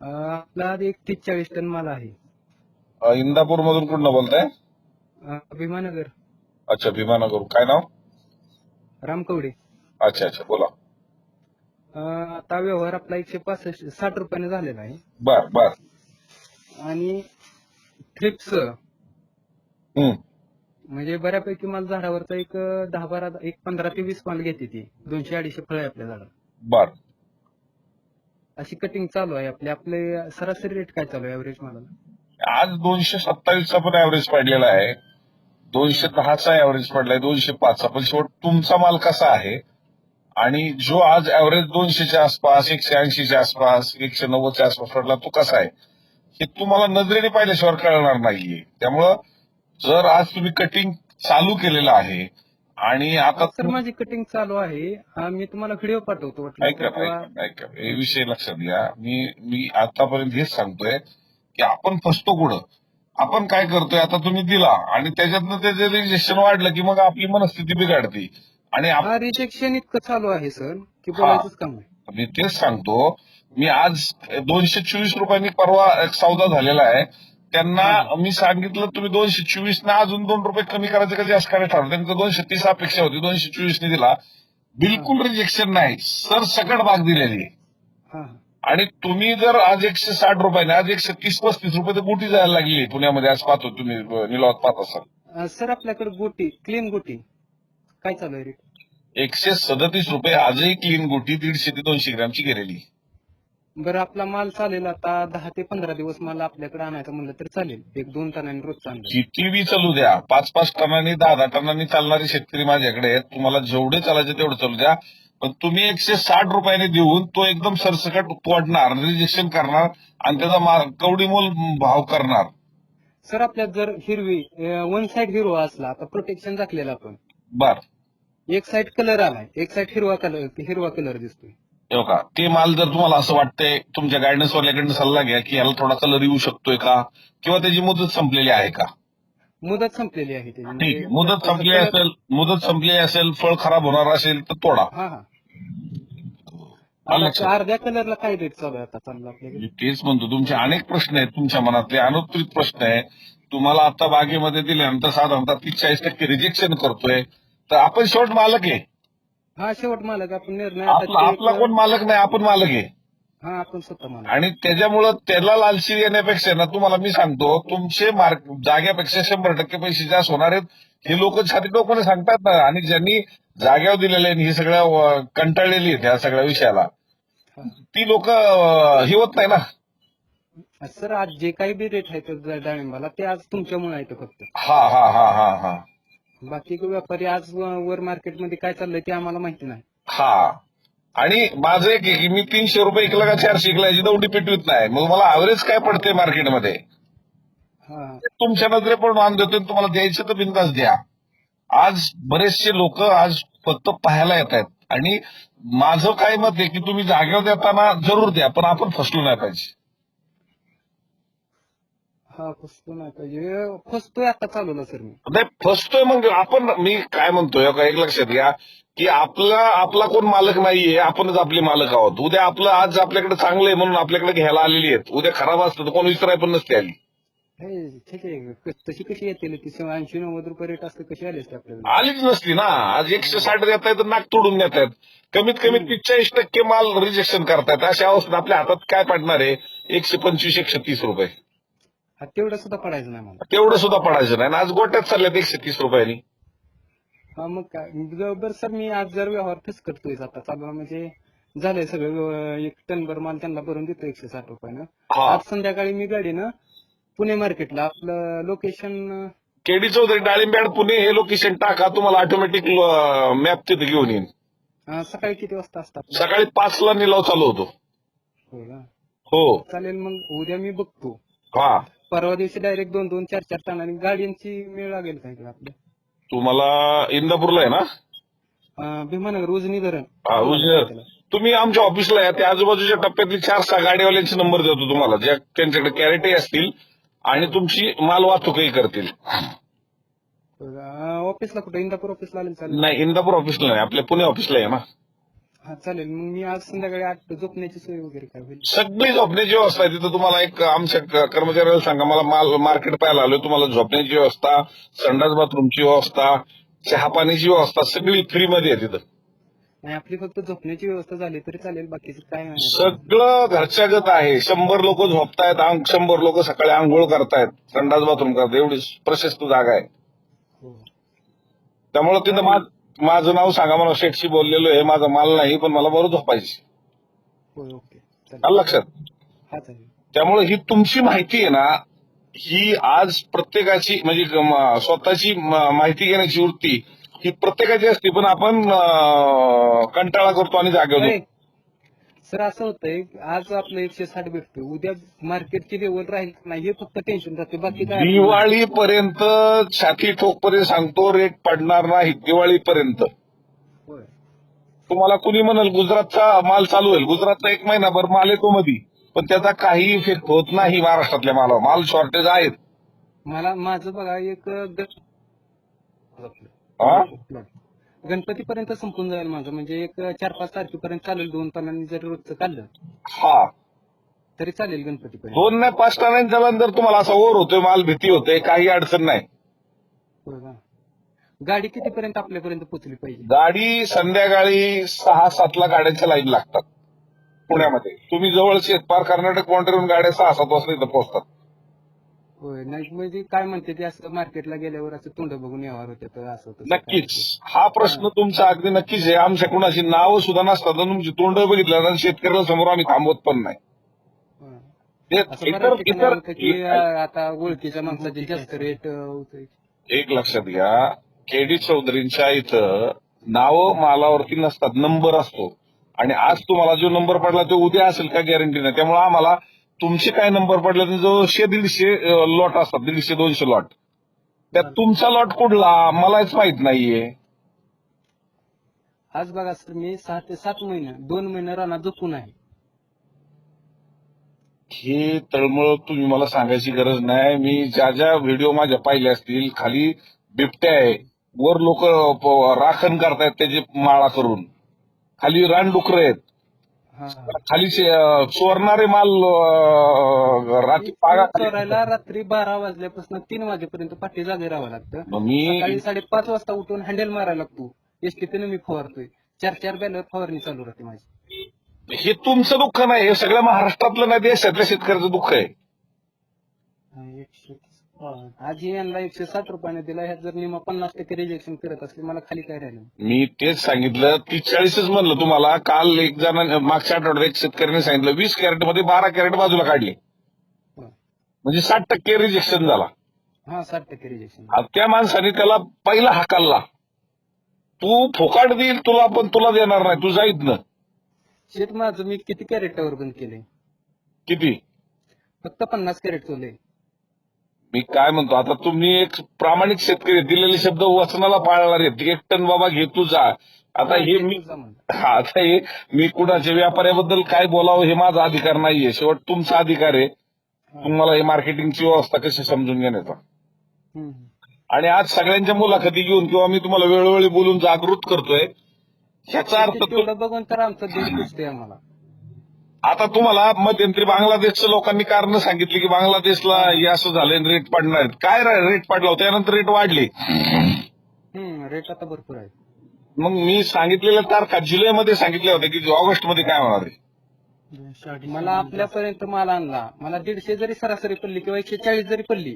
आपला आधी एक तीस चाळीस टन माल आहे. इंदापूर मधून कुठनं बोलताय? भीमानगर. अच्छा भीमानगर. काय नाव? रामकवडे. अच्छा अच्छा बोला. अं, आता व्यवहार आपला एकशे पासष्ट साठ रुपयाने झालेला आहे. बर बर. आणि थ्रिप्स हम्म. म्हणजे बऱ्यापैकी माल झाडावरचा एक अं, दहा बारा एक पंधरा ते वीस माल घेते ती. दोनशे अडीचशे फळ आहे आपल्या झाडाला बर. अशी कटिंग चालू आहे आपली. आपले सरासरी रेट काय चालू आहे एव्हरेज मालाला? आज दोनशे सत्तावीसचा पण ऍव्हरेज पडलेला आहे. दोनशे दहाचा ऍव्हरेज पडलाय दोनशे पाचचा. पण शेवट तुमचा माल कसा आहे? आणि जो आज ऍव्हरेज दोनशेच्या आसपास एकशे ऐंशीच्या आसपास एकशे नव्वदच्या आसपास पडला तो कसा आहे? हे तुम्हाला नजरेने पाहिल्याशिवाय कळणार नाहीये. त्यामुळं जर आज तुम्ही कटिंग चालू केलेलं आहे आणि आता सर माझी कटिंग चालू आहे. मी तुम्हाला व्हिडिओ पाठवतो वाटलं ऐका तर ना, किंवा ऐका ऐका हे विषय लक्षात घ्या. मी मी आतापर्यंत हेच सांगतोय की आपण फसतो कुठं? आपण काय करतोय? आता तुम्ही दिला आणि त्याच्यातनं त्याचं रिजेक्शन वाढलं की मग आपली मनस्थिती बिघडते. आणि आप- हा रिजेक्शन इतकं चालू आहे सर की बोलायचंच काम आहे मी तेच सांगतो. मी आज दोनशे चोवीस रुपयांनी परवा एक सौदा झालेला आहे. त्यांना मी सांगितलं तुम्ही दोनशे चोवीस ने अजून दोन रुपये कमी करायचे का जास्त करायचं ठरवलं त्यांचं दोनशे तीस अपेक्षा होती दोनशे चोवीस ने दिला. बिलकुल रिजेक्शन नाही. सर सकट भाग दिलेली. आणि तुम्ही जर आज एकशे साठ रुपयाने आज एकशे तीस पस्तीस रुपये तर गुटी जायला लागली पुण्यामध्ये. आज पाहतो तुम्ही निलावात पाहत असाल सर आपल्याकडे गोटी क्लीन गोटी. काय चालू आहे रेट एकशे सदतीस रुपये आजही क्लीन गुटी दीडशे ते दोनशे ग्रॅमची गेलेली. बरं आपला माल चालेल आता दहा ते पंधरा दिवस माल आपल्याकडे आणायचं म्हणलं तर चालेल. एक दोन टनांनी रोज आणलं किती बी चालू द्या. पाच पाच टनांनी दहा दहा टनांनी चालणारे शेतकरी माझ्याकडे आहेत. तुम्हाला जेवढे चालायचे तेवढे चालू द्या. पण तुम्ही एकशे साठ रुपयाने देऊन तो एकदम सरसकट तोडणार रिजेक्शन करणार आणि त्याचा मा- कवडी मोल भाव करणार. सर आपल्यात जर हिरवी वन साइड हिरवा असला आता प्रोटेक्शन टाकलेलं आपण. बर. एक साइड कलर आलाय. एक साइड हिरवा कलर हिरवा कलर दिसतोय. का ते माल जर तुम्हाला असं वाटतंय तुमच्या गायडन्स वाल्याकडनं सल्ला घ्या की याला थोडा कलर येऊ शकतोय का? किंवा त्याची मुदत संपलेली आहे का? मुदत संपलेली आहे त्याची. म्हणजे ठीक आहे. मुदत संपली असेल मुदत संपली असेल फळ खराब होणार असेल तर तोडा. हा हा. आलं आता लक्षात. अर्ध्या कलरला काय रेट चालू आहे आता आपल्याकडे? मी तेच म्हणतो तुमचे अनेक प्रश्न आहेत तुमच्या मनातले. अनुत्तरित प्रश्न आहे. तुम्हाला आता बागेमध्ये दिल्यानंतर साधारणतः तीस चाळीस टक्के रिजेक्शन करतोय. तर आपण शेवट मालक आहे. हा शेवट मालक आपण निर्णय आपला कोण मालक नाही आपण मालक आहे. हा आपण स्वतः मालक. आणि त्याच्यामुळं त्याला लालशी येण्यापेक्षा ना तुम्हाला मी सांगतो तुमचे मार्क जाग्यापेक्षा शंभर टक्के पैसे जास्त होणार आहेत. हे लोक छाती टोकाने सांगतात ना आणि ज्यांनी जाग्यावर दिलेले हे सगळ्या अं, कंटाळलेली आहेत या सगळ्या विषयाला. ती लोक हे होत नाही ना. सर आज जे काही बी रेट आहे डाळिंबाला ते आज तुमच्यामुळे आहे ते फक्त. हा हा हा हा हा. बाकी व्यापारी आज वर मार्केटमध्ये काय चाललंय ते आम्हाला माहिती नाही. हा. आणि माझं एक आहे की मी तीनशे रुपये इकला का चारशे इकला याची दौडी पेटवीत नाही. मग मला ऍव्हरेज काय पडते मार्केटमध्ये हा. तुमच्या नजरे पण मान देतोय तुम्हाला द्यायचं तर बिंदास द्या. आज बरेचसे लोक आज फक्त पाहायला येत आहेत. आणि माझं काय मत आहे की तुम्ही जागेवर देताना जरूर द्या पण आपण फसलो नाही पाहिजे. हा नाही पाहिजे. फसतोय आता चालवला सर मी. नाही फसतोय मग आपण मी काय म्हणतोय का एक लक्षात घ्या की आपला आपला कोण मालक नाहीये आपणच आपले मालक आहोत. उद्या आपलं आज आपल्याकडे चांगलं आहे म्हणून आपल्याकडे घ्यायला आलेली आहेत. उद्या खराब असतं तर कोण विचाराय पण नसते आली. हे, ठीक आहे. क- तशी कशी येतील? ती ऐंशी नव्वद रुपये रेट असते कशी आली असते आपल्याला आलीच नसती ना. आज एकशे साठ देत आहेत तर नाक तोडून देत आहेत कमीत कमी तीस चाळीस टक्के माल रिजेक्शन करतायत. अशा अवस्थेत आपल्या हातात काय पडणार आहे? एकशे पंचवीस एकशे तीस रुपये. हा तेवढं सुद्धा पडायचं नाही मला तेवढं सुद्धा पडायचं नाही. आणि आज गोट्यात चालल्यात एकशे तीस रुपयांनी. हा मग काय? बरं सर मी आज जर व्यवहार फिक्स करतोय आता. चालू म्हणजे झालंय सगळं व्यव- एक टनभर माल त्यांना भरून देतो एकशे साठ रुपयानं. हा. आज संध्याकाळी मी गाडीनं पुणे मार्केटला आपलं लोकेशन केडी चौधरी डाळिंबॅड पुणे हे लोकेशन टाका. तुम्हाला ऑटोमॅटिक मॅप तिथे घेऊन येईन. सकाळी किती वाजता असतात? सकाळी पाच ला निलाव चालू होतो. हो का? हो. चालेल मग उद्या मी बघतो. हा. परवा दिवशी डायरेक्ट दोन दोन चार चार टनांनी गाड्यांची मेळ लागेल का इकडे आपल्या? तुम्हाला इंदापूरला आहे ना? अं, भीमानगर उजनी धरण हा, उजनी. तुम्ही आमच्या ऑफिसला या त्या आजूबाजूच्या टप्प्यातली चार सहा गाडीवाल्यांचे नंबर देतो तुम्हाला. ज्या त्यांच्याकडे कॅरेटे असतील आणि तुमची माल वाहतूकही करतील. ऑफिसला कुठं? इंदापूर ऑफिसला चालेल. नाही इंदापूर ऑफिसला नाही. आपल्या पुणे ऑफिसला आहे ना? हा चालेल. मग मी आज संध्याकाळी आठ झोपण्याची सोय वगैरे काय होईल? सगळी झोपण्याची व्यवस्था आहे. तिथं तुम्हाला एक आमच्या क- कर्मचाऱ्याला सांगा मला माल मार्केट पाहायला आलोय. तुम्हाला झोपण्याची व्यवस्था संडास बाथरूमची व्यवस्था चहा पाण्याची व्यवस्था सगळी फ्री मध्ये आहे तिथं. आणि आपली फक्त झोपण्याची व्यवस्था झाली तरी चालेल. बाकीचं काय नाही. सगळं घरच्या गत आहे. शंभर लोक झोपतायत आंग- शंभर लोक सकाळी आंघोळ करतायत. संडास बाथरूम करतायत. एवढी प्रशस्त जागा आहे. हो. त्यामुळे तिथं मा- माझं नाव सांगा मला शेठशी बोललेलो आहे. माझा माल नाही पण मला बरं झोपायची ओके. आलं लक्षात? त्यामुळे ही तुमची माहिती आहे ना ही आज प्रत्येकाची म्हणजे स्वतःची माहिती घेण्याची वृत्ती ही प्रत्येकाची असते पण आपण कंटाळा करतो आणि जागे अरे, होतो सर असं होतंय आपलं आपलं एकशे साठ भेटतोय. उद्या मार्केटची लेवल राहील का नाही हे फक्त टेन्शन राहते बाकी काय दिवाळीपर्यंत छाती ठोकपर्यंत सांगतो रेट पडणार नाही दिवाळीपर्यंत. होय. तुम्हाला कुणी म्हणाल गुजरातचा माल चालू होईल. गुजरातचा एक महिनाभर माल येतो मधी. पण त्याचा काही इफेक्ट होत नाही महाराष्ट्रातल्या मालावर. माल शॉर्टेज आहेत. मला माझं बघा एक हा? गणपतीपर्यंत संपून जाईल माझं म्हणजे एक चार पाच तारखेपर्यंत चालेल दोन टनांनी जर रोजचं काढलं हा. तरी चालेल गणपतीपर्यंत. दोन नाही पाच टनांच्या नंतर तुम्हाला असा ओर होतोय माल भीती होते काही अडचण नाही. होय का? गाडी कितीपर्यंत आपल्यापर्यंत पोहोचली पाहिजे? गाडी संध्याकाळी सहा सातला गाड्यांच्या लाईन लागतात पुण्यामध्ये. तुम्ही जवळचे पार कर्नाटक बाउंड्रीवरून गाड्या सहा सात वाजता इथं पोहोचतात. होय नाही म्हणजे काय म्हणते ते असं मार्केटला गेल्यावर असं तोंड बघून यावर होते तर असं होतं. नक्कीच. हा प्रश्न तुमचा अगदी नक्कीच आहे. आमच्या कुणाची नावं सुद्धा नसतात आणि तुमची तोंड बघितलं तर शेतकऱ्याला समोर आम्ही थांबवत पण नाही. होय. ते असं इतर बऱ्याच ठिकाणी इतर होतं की अं, आता ओळखीच्या माणसाचे जास्त रेट होतोय. एक लक्षात घ्या केडी चौधरींच्या इथं नावं मालावरती नसतात नंबर असतो. आणि आज तुम्हाला जो नंबर पडला तो उद्या असेल का गॅरंटी नाही. त्यामुळे आम्हाला तुमचे काय नंबर पडले तर जवळशे दीडशे लॉट असतात दीडशे दोनशे लॉट त्यात तुमचा लॉट कुठला? मलाच माहीत नाहीये. आज बघा सर मी सहा ते सात महिने दोन महिने राणा झोपून आहे. हे तळमळ तुम्ही मला सांगायची गरज नाही. मी ज्या ज्या व्हिडिओ माझ्या पाहिल्या असतील खाली बिबट्या आहे. वर लोक राखण करतायत त्याची माळा करून. खाली रानडुकर आहेत. खाली चोरणारे माल रात्री चोरायला रात्री बारा वाजल्यापासून तीन वाजेपर्यंत पाठी जागे राहावं लागतं. मी साडेपाच वाजता उठून हँडल मारायला लागतो. एसटीपीने मी फवारतोय. चार चार बॅलर फवारणी चालू राहते माझी. हे तुमचं दुःख नाही हे सगळ्या महाराष्ट्रातलं नाही देशातल्या शेतकऱ्याचं दुःख आहे. हा, आज यांना एकशे साठ रुपयाने दिला ह्यात जर निमा पन्नास टक्के रिजेक्शन करत असले मला खाली काय राहिलं? मी तेच सांगितलं तीस चाळीसच म्हणलं तुम्हाला. काल एक जण मागच्या आठवड्यात एक शेतकऱ्याने सांगितलं वीस कॅरेटमध्ये बारा कॅरेट बाजूला काढले. होय. म्हणजे साठ टक्के रिजेक्शन झाला. हा साठ टक्के रिजेक्शन त्या माणसाने त्याला पहिला हाकालला. तू फुकाट देईल तुला पण तुला देणार नाही. तू जाईत ना. शेत माझं मी किती कॅरेटवर बंद केले किती? फक्त पन्नास कॅरेट चोले मी काय म्हणतो आता तुम्ही एक प्रामाणिक शेतकरी. दिलेले शब्द वचनाला पाळणार आहेत. एक टन बाबा घे तू जा. आता हे मी आता हे मी कुणाच्या व्यापाऱ्याबद्दल काय बोलावं हे माझा अधिकार नाहीये. शेवट तुमचा अधिकार आहे. तुम्हाला हे मार्केटिंगची व्यवस्था कशी समजून घेण्याचा. आणि आज सगळ्यांच्या मुलाखती घेऊन किंवा मी तुम्हाला वेळोवेळी बोलून जागृत करतोय. ह्याचा अर्थ बघून तर आमचं आम्हाला. आता तुम्हाला मध्यंतरी बांगलादेशच्या लोकांनी कारण सांगितली की बांगलादेशला हे असं झालंय रेट पडणार आहेत. काय रेट पडला होता? त्यानंतर रेट वाढले. रेट आता भरपूर आहे. मग मी सांगितलेल्या तारखा जुलैमध्ये सांगितल्या होत्या की ऑगस्टमध्ये काय होणार आहे? मला आपल्यापर्यंत माल आणला. मला दीडशे जरी सरासरी पडली किंवा एकशे चाळीस जरी पडली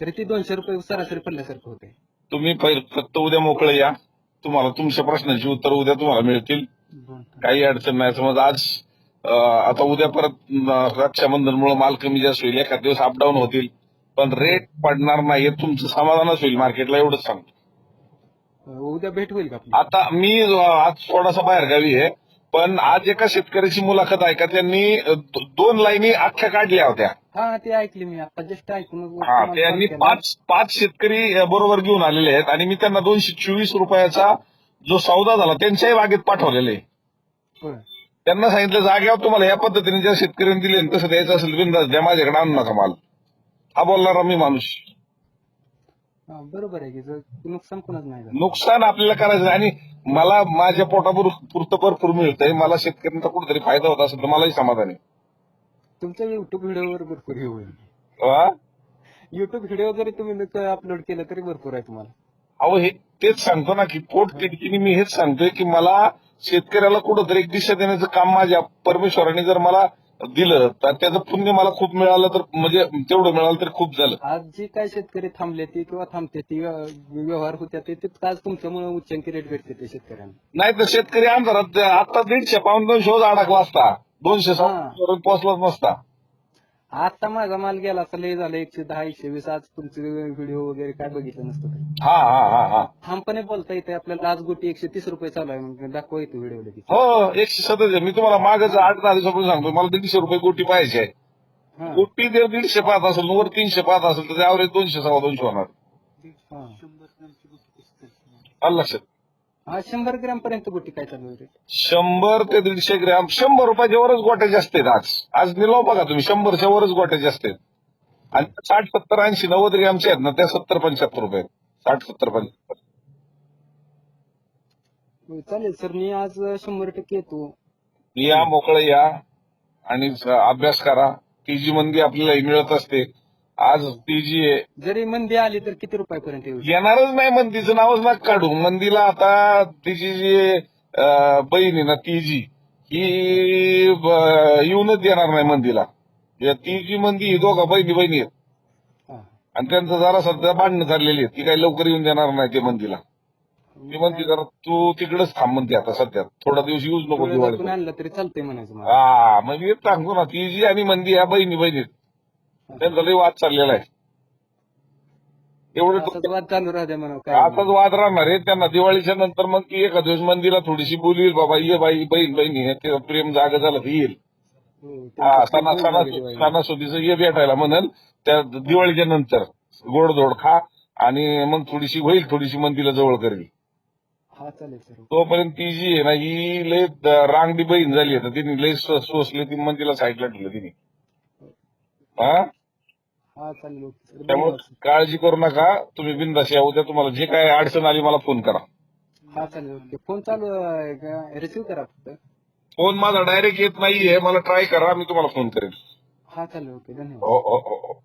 तरी ती दोनशे रुपये सरासरी पडल्यासारखं होते. तुम्ही फक्त उद्या मोकळे या. तुम्हाला तुमच्या प्रश्नांची उत्तर उद्या तुम्हाला मिळतील. काही अडचण नाही. समज आज आता उद्या परत रक्षाबंधनमुळे माल कमी जास्त होईल. एखाद दिवस अपडाऊन होतील. पण रेट पडणार नाही हे तुमचं समाधानच होईल मार्केटला एवढंच सांगतो. उद्या भेट होईल का आता मी आज थोडासा बाहेर गावी आहे. पण आज एका शेतकऱ्याची मुलाखत ऐका त्यांनी दोन लाईनी अख्ख्या काढल्या होत्या. हा ते ऐकली मी आता जस्ट ऐकून हा त्यांनी पाच पाच शेतकरी बरोबर घेऊन आलेले आहेत. आणि मी त्यांना दोनशे चोवीस रुपयाचा जो सौदा झाला त्यांच्याही बागेत पाठवलेले आहे. त्यांना सांगितलं जाग्यावर तुम्हाला या पद्धतीने ज्या शेतकऱ्यांनी दिले तसं द्यायचं असेल बिंदास द्या माझ्याकडे आणू नका माल. हा बोलणारा मी माणूस. हा बरोबर आहे की नुकसान कोणाच नाही नुकसान आपल्याला करायचं. आणि मला माझ्या पोटापुर पुरतं भरपूर मिळतंय. मला शेतकऱ्यांचा कुठेतरी फायदा होत असेल तर मलाही समाधान आहे. तुमच्या युट्यूब व्हिडिओवर भरपूर हे होईल? युट्यूब व्हिडिओ जरी तुम्ही अपलोड केलं तरी भरपूर आहे तुम्हाला. अहो हे तेच सांगतो ना की पोट तिडकीने मी हेच सांगतोय की मला शेतकऱ्याला कुठंतरी एक दिशा देण्याचं काम माझ्या परमेश्वराने जर मला दिलं तर त्याचं पुण्य मला खूप मिळालं तर म्हणजे तेवढं मिळालं तर खूप झालं. आज जी काय शेतकरी थांबले ती किंवा थांबते ती व्यवहार होत्या ते आज तुमच्यामुळे उच्चांकी रेट भेटते ते शेतकऱ्यांना. नाही तर शेतकरी अंधारात आता दीडशे पाऊन दोनशे अडकला असता. दोनशे पोहोचलाच नसता. आता माझा माल गेला असं लय झालं एकशे दहा एकशे वीस आज तुमचे व्हिडिओ वगैरे काय बघितलं नसतं. हा हा हा हा. ठामपणे बोलता येते आपल्याला आज गोटी एकशे तीस रुपये चालू आहे मग दाखवा येतो व्हिडिओ लगेच हो एकशे सतत मी तुम्हाला मागच आठ दहा दिवसापासून सांगतो मला दीडशे रुपये गोटी पाहिजे आहे. हा, गोटी जर दीडशे पाच असेल वर तीनशे पाच असेल तर ॲव्हरेज दोनशे सव्वा दोनशे होणार. हा. आलं लक्षात? हा शंभर ग्रॅम पर्यंत गोटी काय चालू आहे शंभर ते दीडशे ग्रॅम. शंभर रुपयाच्या वरच गोट्या जास्त आहेत आज. आज निलाव बघा तुम्ही शंभरच्या वरच गोट्या जास्त आहेत. आणि साठ सत्तर ऐंशी नव्वद ग्रॅमच्या आहेत ना त्या सत्तर पंच्याहत्तर रुपये. साठ सत्तर पंच्याहत्तर. हो, चालेल सर मी आज शंभर टक्के येतो. या मोकळं या. आणि अभ्यास करा. ती जी मंदी आपल्याला मिळत असते आज ती जी आहे जरी मंदी आली तर किती रुपयापर्यंत येऊ? येणारच नाही मंदीचं नावच ना काढू. मंदीला आता तिची जी अं, बहीण आहे ना ती जी ही ब- येऊनच देणार नाही मंदीला. या ती जी मंदी ही दोघा बहिणी बहिणी आहेत. हा. आणि त्यांचं जरा सध्या भांडणं चाललेली आहेत. ती काही लवकर येऊन देणार नाही ते मंदीला. ती म्हणते जरा तू तिकडेच थांब म्हणते आता सध्या. थोडा दिवस येऊच नको दिवाळी आणलं तरी चालतंय म्हणायचं मला. हा म्हणजे हेच सांगतो ना ती जी आणि मंदी ह्या बहिणी बहिणी आहेत. त्यांचा लई वाद चाललेला आहे. एवढं वाद चालू राहते म्हणा असाच वाद राहणार आहे. त्यांना दिवाळीच्या नंतर मग ती एका दिवस मंदिरा थोडीशी बोलवी बाबा ये बाई बहीण बहिणी ते प्रेम जागा झालं तर येईल. हो, सणा सणा. सणासुदीचं ये भेटायला म्हणल त्या दिवाळीच्या नंतर गोडधोड खा आणि मग थोडीशी होईल थोडीशी मंदीला जवळ करेल हा तोपर्यंत ती जी आहे ना ही लय रांगडी बहीण झाली तर तिने लय सोसली ती मंदीला साईडला ठेवलं तिने. हा? हा चालेल ओके सर. त्यामुळे. काळजी करू नका. तुम्ही बिंदास या. उद्या तुम्हाला जे काय अडचण आली मला फोन करा. हा चालेल ओके. फोन चालू रिसिव्ह करा फक्त. फोन माझा डायरेक्ट येत नाहीये. मला ट्राय करा. मी तुम्हाला फोन करेन. हा चालेल ओके. धन्यवाद. हो हो हो हो.